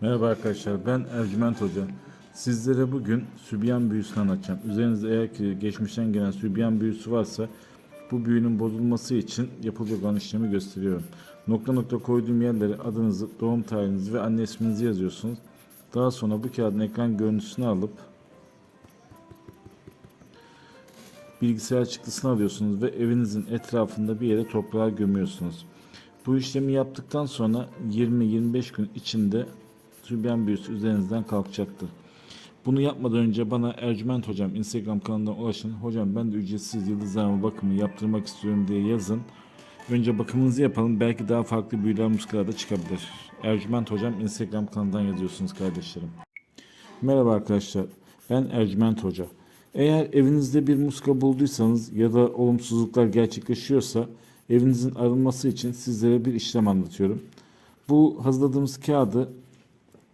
Merhaba arkadaşlar ben Ercüment Hoca. Sizlere bugün sübyan büyüsünü anlatacağım. Üzerinizde eğer ki geçmişten gelen sübyan büyüsü varsa bu büyünün bozulması için yapılacak olan işlemi gösteriyorum. Nokta nokta koyduğum yerlere adınızı, doğum tarihinizi ve anne isminizi yazıyorsunuz. Daha sonra bu kağıdın ekran görüntüsünü alıp bilgisayar çıktısını alıyorsunuz ve evinizin etrafında bir yere toprağa gömüyorsunuz. Bu işlemi yaptıktan sonra 20-25 gün içinde sübyan büyüsü üzerinizden kalkacaktır. Bunu yapmadan önce bana Ercüment Hocam Instagram kanalından ulaşın. Hocam ben de ücretsiz yıldızlarma bakımı yaptırmak istiyorum diye yazın. Önce bakımınızı yapalım. Belki daha farklı büyüler muskalarda çıkabilir. Ercüment Hocam Instagram kanalından yazıyorsunuz kardeşlerim. Merhaba arkadaşlar. Ben Ercüment Hoca. Eğer evinizde bir muska bulduysanız ya da olumsuzluklar gerçekleşiyorsa evinizin arınması için sizlere bir işlem anlatıyorum. Bu hazırladığımız kağıdı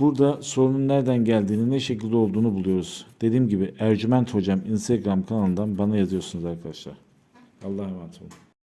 Burada sorunun nereden geldiğini, ne şekilde olduğunu buluyoruz. Dediğim gibi Ercüment Hocam Instagram kanalından bana yazıyorsunuz arkadaşlar. Allah'a emanet olun.